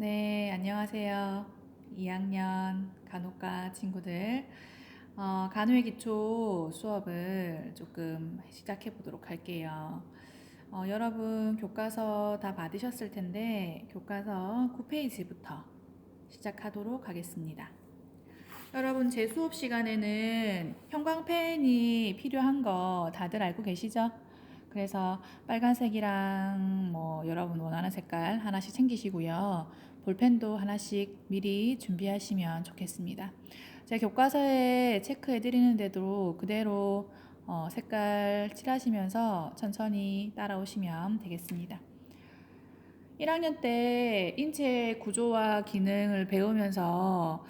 네, 안녕하세요. 2학년 간호과 친구들. 어, 간호의 기초 수업을 조금 시작해 보도록 할게요. 어, 여러분 교과서 다 받으셨을 텐데 교과서 9페이지부터 시작하도록 하겠습니다. 여러분 제 수업 시간에는 형광펜이 필요한 거 다들 알고 계시죠? 그래서 빨간색이랑 뭐 여러분 원하는 색깔 하나씩 챙기시고요. 볼펜도 하나씩 미리 준비하시면 좋겠습니다. 제가 교과서에 체크해 드리는데도 그대로 어, 색깔 칠하시면서 천천히 따라오시면 되겠습니다. 1학년 때 인체 구조와 기능을 배우면서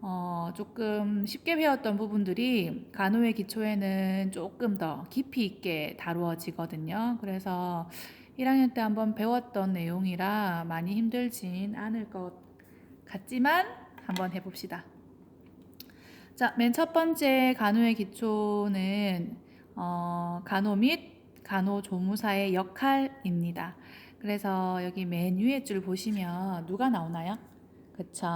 어, 조금 쉽게 배웠던 부분들이 간호의 기초에는 조금 더 깊이 있게 다루어지거든요. 그래서 1학년 때 한번 배웠던 내용이라 많이 힘들진 않을 것 같지만 한번 해봅시다. 자, 맨 첫 번째 간호의 기초는 어, 간호 및 간호조무사의 역할입니다. 그래서 여기 맨 위에 줄 보시면 누가 나오나요? 그쵸.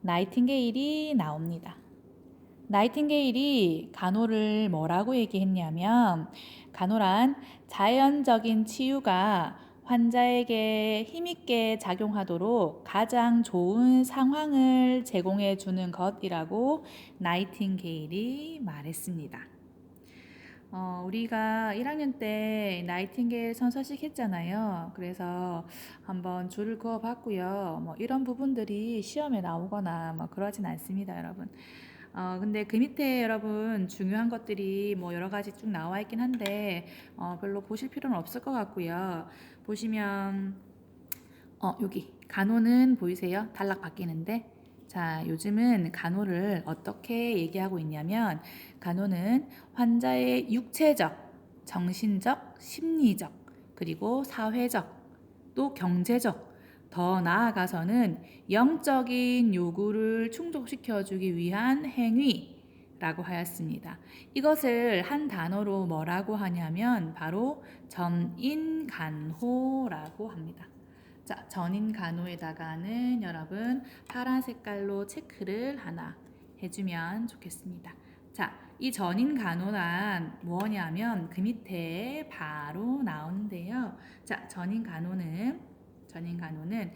나이팅게일이 나옵니다. 나이팅게일이 간호를 뭐라고 얘기했냐면 간호란 자연적인 치유가 환자에게 힘있게 작용하도록 가장 좋은 상황을 제공해 주는 것이라고 나이팅게일이 말했습니다. 어, 우리가 1학년 때 나이팅게일 선서식 했잖아요. 그래서 한번 줄을 그어 봤고요. 뭐 이런 부분들이 시험에 나오거나 뭐 그러진 않습니다, 여러분. 어, 근데 그 밑에 여러분 중요한 것들이 뭐 여러 가지 쭉 나와 있긴 한데 어, 별로 보실 필요는 없을 것 같고요. 보시면 어, 여기 간호는 보이세요? 단락 바뀌는데 자, 요즘은 간호를 어떻게 얘기하고 있냐면 간호는 환자의 육체적, 정신적, 심리적, 그리고 사회적, 또 경제적, 더 나아가서는 영적인 요구를 충족시켜주기 위한 행위라고 하였습니다. 이것을 한 단어로 뭐라고 하냐면 바로 전인간호라고 합니다. 자, 전인 간호에다가는 여러분 파란 색깔로 체크를 하나 해주면 좋겠습니다. 자, 이 전인 간호란 뭐냐면 그 밑에 바로 나오는데요. 자, 전인 간호는 전인 간호는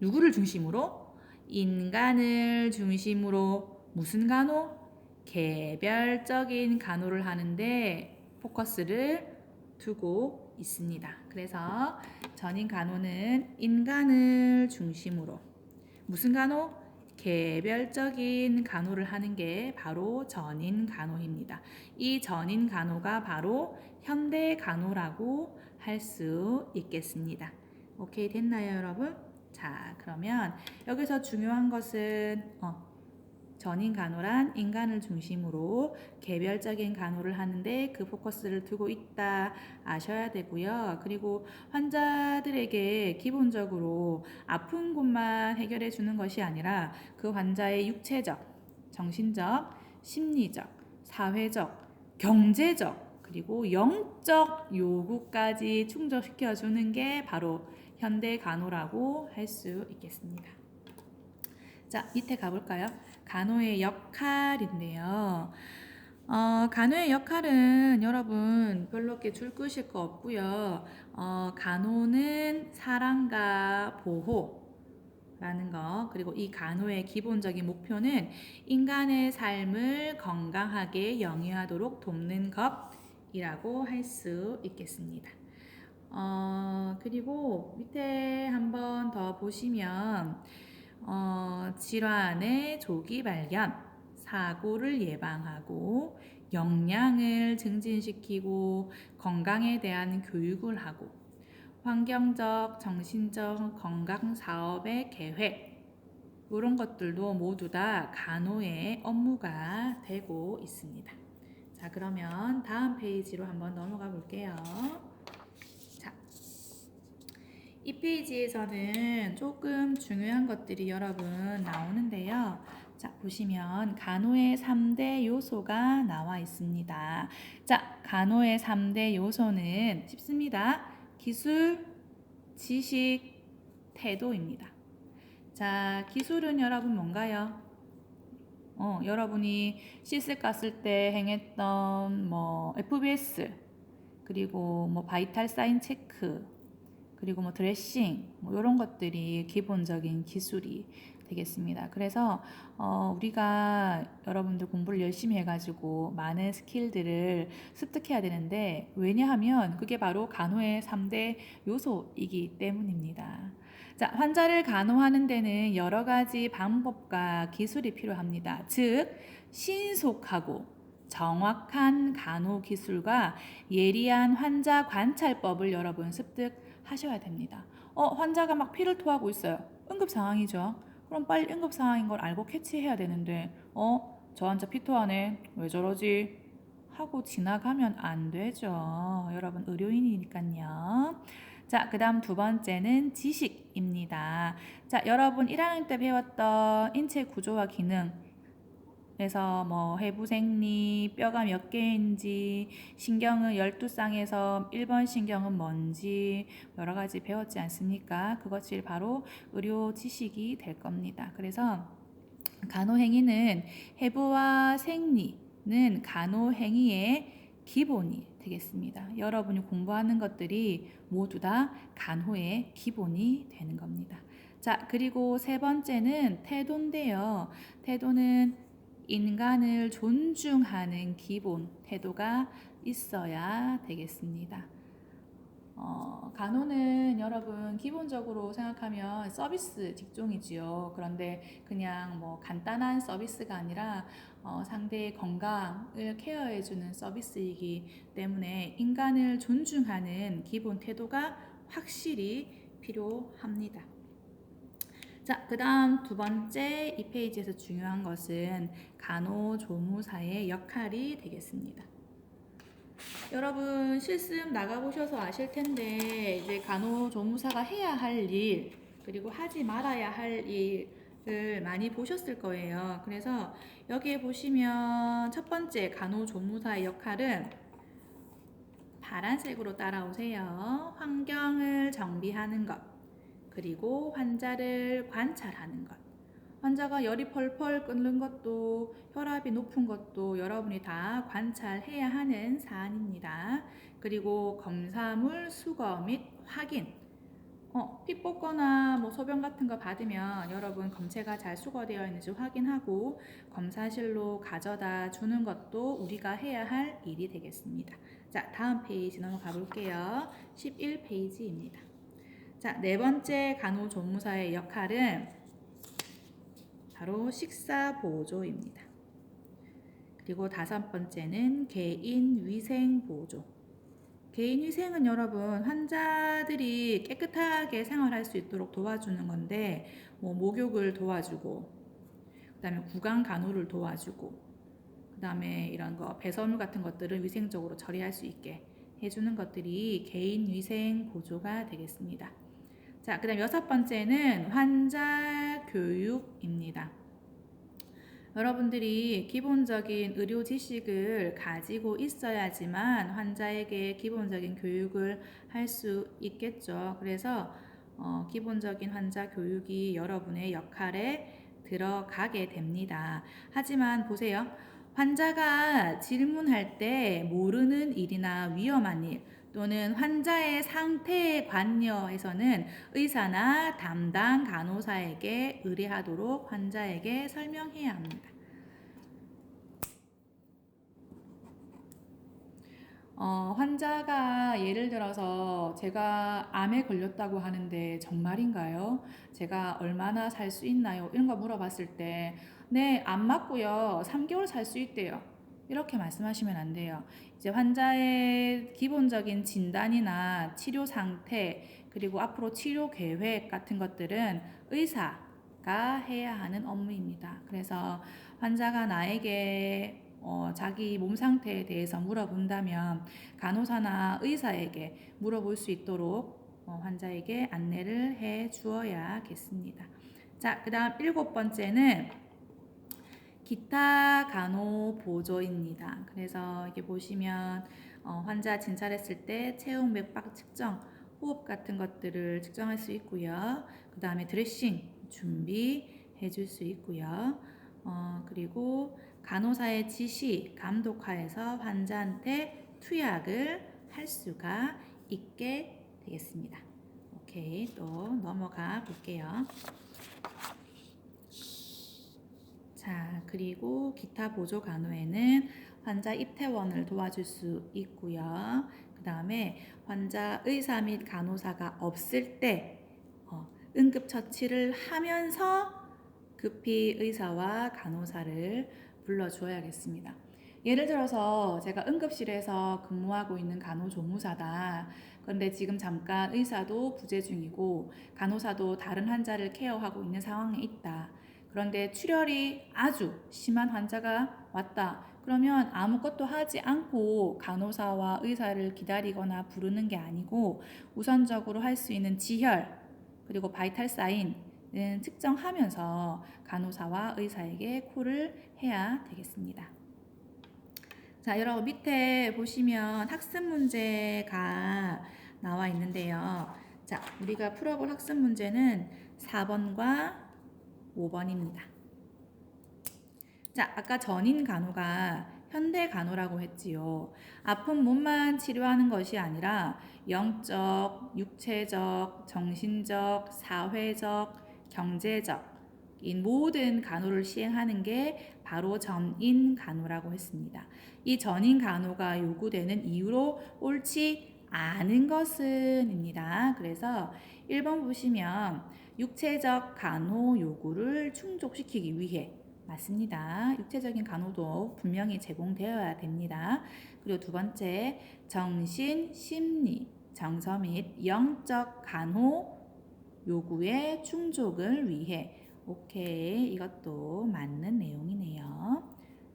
누구를 중심으로 인간을 중심으로 무슨 간호? 개별적인 간호를 하는데 포커스를 두고 있습니다. 그래서 전인 간호는 인간을 중심으로 무슨 간호? 개별적인 간호를 하는 게 바로 전인 간호입니다. 이 전인 간호가 바로 현대 간호라고 할 수 있겠습니다. 오케이 됐나요, 여러분? 자, 그러면 여기서 중요한 것은 어, 전인 간호란 인간을 중심으로 개별적인 간호를 하는데 그 포커스를 두고 있다 아셔야 되고요. 그리고 환자들에게 기본적으로 아픈 곳만 해결해 주는 것이 아니라 그 환자의 육체적, 정신적, 심리적, 사회적, 경제적, 그리고 영적 요구까지 충족시켜 주는 게 바로 현대 간호라고 할 수 있겠습니다. 자, 밑에 가볼까요? 간호의 역할인데요. 어, 간호의 역할은 여러분 별로 이렇게 줄 끄실 거 없고요. 어, 간호는 사랑과 보호 라는 거 그리고 이 간호의 기본적인 목표는 인간의 삶을 건강하게 영위하도록 돕는 것이라고 할 수 있겠습니다. 어, 그리고 밑에 한번 더 보시면 어, 질환의 조기 발견, 사고를 예방하고 역량을 증진시키고 건강에 대한 교육을 하고 환경적, 정신적 건강 사업의 계획 이런 것들도 모두 다 간호의 업무가 되고 있습니다. 자, 그러면 다음 페이지로 한번 넘어가 볼게요. 이 페이지에서는 조금 중요한 것들이 여러분 나오는데요. 자, 보시면 간호의 3대 요소가 나와 있습니다. 자, 간호의 3대 요소는 쉽습니다. 기술, 지식, 태도입니다. 자, 기술은 여러분 뭔가요? 어, 여러분이 시스 갔을 때 행했던 뭐 FBS 그리고 뭐 바이탈 사인 체크 그리고 뭐 드레싱 뭐 이런 것들이 기본적인 기술이 되겠습니다. 그래서 어, 우리가 여러분들 공부를 열심히 해가지고 많은 스킬들을 습득해야 되는데 왜냐하면 그게 바로 간호의 3대 요소이기 때문입니다. 자, 환자를 간호하는 데는 여러 가지 방법과 기술이 필요합니다. 즉, 신속하고 정확한 간호 기술과 예리한 환자 관찰법을 여러분 습득 하셔야 됩니다. 어, 환자가 막 피를 토하고 있어요. 응급 상황이죠. 그럼 빨리 응급 상황인 걸 알고 캐치해야 되는데, 어, 저 환자 피 토하네. 왜 저러지? 하고 지나가면 안 되죠. 여러분 의료인이니까요. 자, 그 다음 두 번째는 지식입니다. 자, 여러분 1학년 때 배웠던 인체 구조와 기능, 그래서 뭐 해부생리, 뼈가 몇 개인지, 신경은 12쌍에서 1번 신경은 뭔지 여러 가지 배웠지 않습니까? 그것이 바로 의료 지식이 될 겁니다. 그래서 간호행위는 해부와 생리는 간호행위의 기본이 되겠습니다. 여러분이 공부하는 것들이 모두 다 간호의 기본이 되는 겁니다. 자, 그리고 세 번째는 태도인데요. 태도는 인간을 존중하는 기본 태도가 있어야 되겠습니다. 어, 간호는 여러분 기본적으로 생각하면 서비스 직종이지요. 그런데 그냥 뭐 간단한 서비스가 아니라 어, 상대의 건강을 케어해주는 서비스이기 때문에 인간을 존중하는 기본 태도가 확실히 필요합니다. 자, 그 다음 두 번째 이 페이지에서 중요한 것은 간호조무사의 역할이 되겠습니다. 여러분 실습 나가보셔서 아실 텐데 이제 간호조무사가 해야 할 일, 그리고 하지 말아야 할 일을 많이 보셨을 거예요. 그래서 여기에 보시면 첫 번째 간호조무사의 역할은 파란색으로 따라오세요. 환경을 정비하는 것. 그리고 환자를 관찰하는 것. 환자가 열이 펄펄 끓는 것도 혈압이 높은 것도 여러분이 다 관찰해야 하는 사안입니다. 그리고 검사물 수거 및 확인. 어, 피 뽑거나 뭐 소변 같은 거 받으면 여러분 검체가 잘 수거되어 있는지 확인하고 검사실로 가져다 주는 것도 우리가 해야 할 일이 되겠습니다. 자, 다음 페이지 넘어가 볼게요. 11페이지입니다. 자, 네 번째 간호조무사의 역할은 바로 식사 보조입니다. 그리고 다섯 번째는 개인 위생 보조. 개인 위생은 여러분 환자들이 깨끗하게 생활할 수 있도록 도와주는 건데 뭐 목욕을 도와주고 그다음에 구강 간호를 도와주고 그다음에 이런 거 배설물 같은 것들을 위생적으로 처리할 수 있게 해주는 것들이 개인 위생 보조가 되겠습니다. 자, 그 다음 여섯 번째는 환자 교육입니다. 여러분들이 기본적인 의료 지식을 가지고 있어야지만 환자에게 기본적인 교육을 할 수 있겠죠. 그래서 어, 기본적인 환자 교육이 여러분의 역할에 들어가게 됩니다. 하지만 보세요. 환자가 질문할 때 모르는 일이나 위험한 일, 또는 환자의 상태에 관여해서는 의사나 담당 간호사에게 의뢰하도록 환자에게 설명해야 합니다. 어, 환자가 예를 들어서 제가 암에 걸렸다고 하는데 정말인가요? 제가 얼마나 살 수 있나요? 이런 거 물어봤을 때, 네, 안 맞고요. 3개월 살 수 있대요. 이렇게 말씀하시면 안 돼요. 이제 환자의 기본적인 진단이나 치료 상태, 그리고 앞으로 치료 계획 같은 것들은 의사가 해야 하는 업무입니다. 그래서 환자가 나에게 어, 자기 몸 상태에 대해서 물어본다면 간호사나 의사에게 물어볼 수 있도록 어, 환자에게 안내를 해 주어야겠습니다. 자, 그 다음 일곱 번째는 기타 간호 보조입니다. 그래서 이게 보시면 어, 환자 진찰했을 때 체온, 맥박 측정, 호흡 같은 것들을 측정할 수 있고요. 그 다음에 드레싱 준비해 줄 수 있고요. 어, 그리고 간호사의 지시, 감독하에서 환자한테 투약을 할 수가 있게 되겠습니다. 오케이, 또 넘어가 볼게요. 자, 그리고 기타 보조 간호에는 환자 입퇴원을 도와줄 수 있고요. 그 다음에 환자 의사 및 간호사가 없을 때 어, 응급처치를 하면서 급히 의사와 간호사를 불러줘야겠습니다. 예를 들어서 제가 응급실에서 근무하고 있는 간호조무사다. 그런데 지금 잠깐 의사도 부재 중이고 간호사도 다른 환자를 케어하고 있는 상황에 있다. 그런데 출혈이 아주 심한 환자가 왔다. 그러면 아무것도 하지 않고 간호사와 의사를 기다리거나 부르는 게 아니고 우선적으로 할 수 있는 지혈 그리고 바이탈 사인은 측정하면서 간호사와 의사에게 콜을 해야 되겠습니다. 자, 여러분 밑에 보시면 학습 문제가 나와 있는데요. 자, 우리가 풀어볼 학습 문제는 4번과 5번입니다. 자, 아까 전인 간호가 현대 간호라고 했지요. 아픈 몸만 치료하는 것이 아니라 영적, 육체적, 정신적, 사회적, 경제적 이 모든 간호를 시행하는 게 바로 전인 간호라고 했습니다. 이 전인 간호가 요구되는 이유로 옳지 않은 것은입니다. 그래서 1번 보시면 육체적 간호 요구를 충족시키기 위해 맞습니다. 육체적인 간호도 분명히 제공되어야 됩니다. 그리고 두 번째, 정신, 심리, 정서 및 영적 간호 요구의 충족을 위해 오케이 이것도 맞는 내용이네요.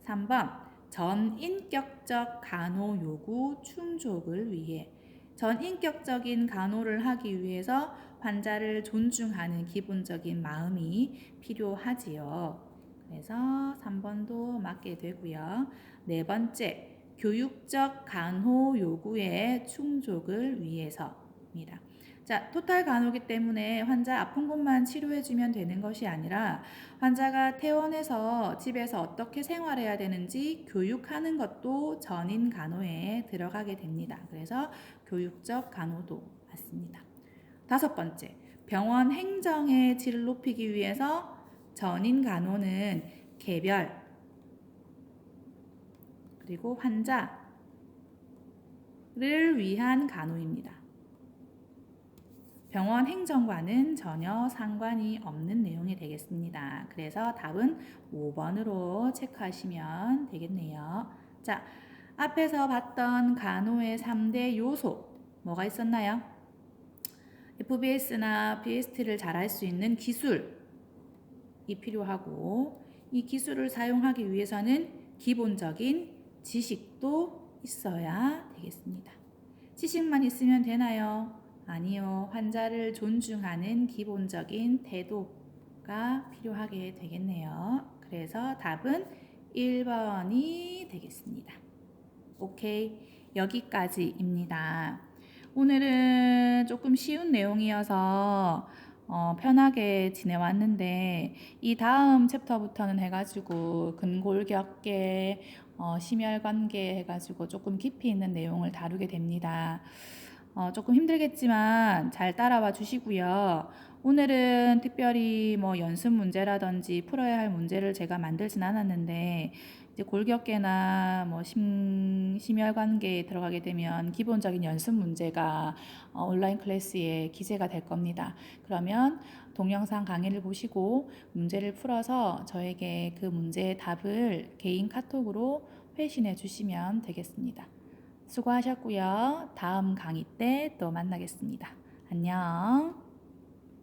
3번 전인격적 간호 요구 충족을 위해 전인격적인 간호를 하기 위해서 환자를 존중하는 기본적인 마음이 필요하지요. 그래서 3번도 맞게 되고요. 네 번째, 교육적 간호 요구의 충족을 위해서입니다. 자, 토탈 간호기 때문에 환자 아픈 곳만 치료해주면 되는 것이 아니라 환자가 퇴원해서 집에서 어떻게 생활해야 되는지 교육하는 것도 전인 간호에 들어가게 됩니다. 그래서 교육적 간호도 맞습니다. 다섯 번째, 병원 행정의 질을 높이기 위해서 전인 간호는 개별 그리고 환자를 위한 간호입니다. 병원 행정과는 전혀 상관이 없는 내용이 되겠습니다. 그래서 답은 5번으로 체크하시면 되겠네요. 자, 앞에서 봤던 간호의 3대 요소 뭐가 있었나요? FBS나 BST를 잘 할 수 있는 기술이 필요하고 이 기술을 사용하기 위해서는 기본적인 지식도 있어야 되겠습니다. 지식만 있으면 되나요? 아니요. 환자를 존중하는 기본적인 태도가 필요하게 되겠네요. 그래서 답은 1번이 되겠습니다. 오케이. 여기까지입니다. 오늘은 조금 쉬운 내용이어서 어, 편하게 지내왔는데 이 다음 챕터부터는 해가지고 근골격계, 어, 심혈관계 해가지고 조금 깊이 있는 내용을 다루게 됩니다. 어, 조금 힘들겠지만 잘 따라와 주시고요. 오늘은 특별히 뭐 연습 문제라든지 풀어야 할 문제를 제가 만들진 않았는데 이제 골격계나 뭐 심, 심혈관계에 들어가게 되면 기본적인 연습 문제가 어, 온라인 클래스에 기재가 될 겁니다. 그러면 동영상 강의를 보시고 문제를 풀어서 저에게 그 문제의 답을 개인 카톡으로 회신해 주시면 되겠습니다. 수고하셨고요. 다음 강의 때 또 만나겠습니다. 안녕.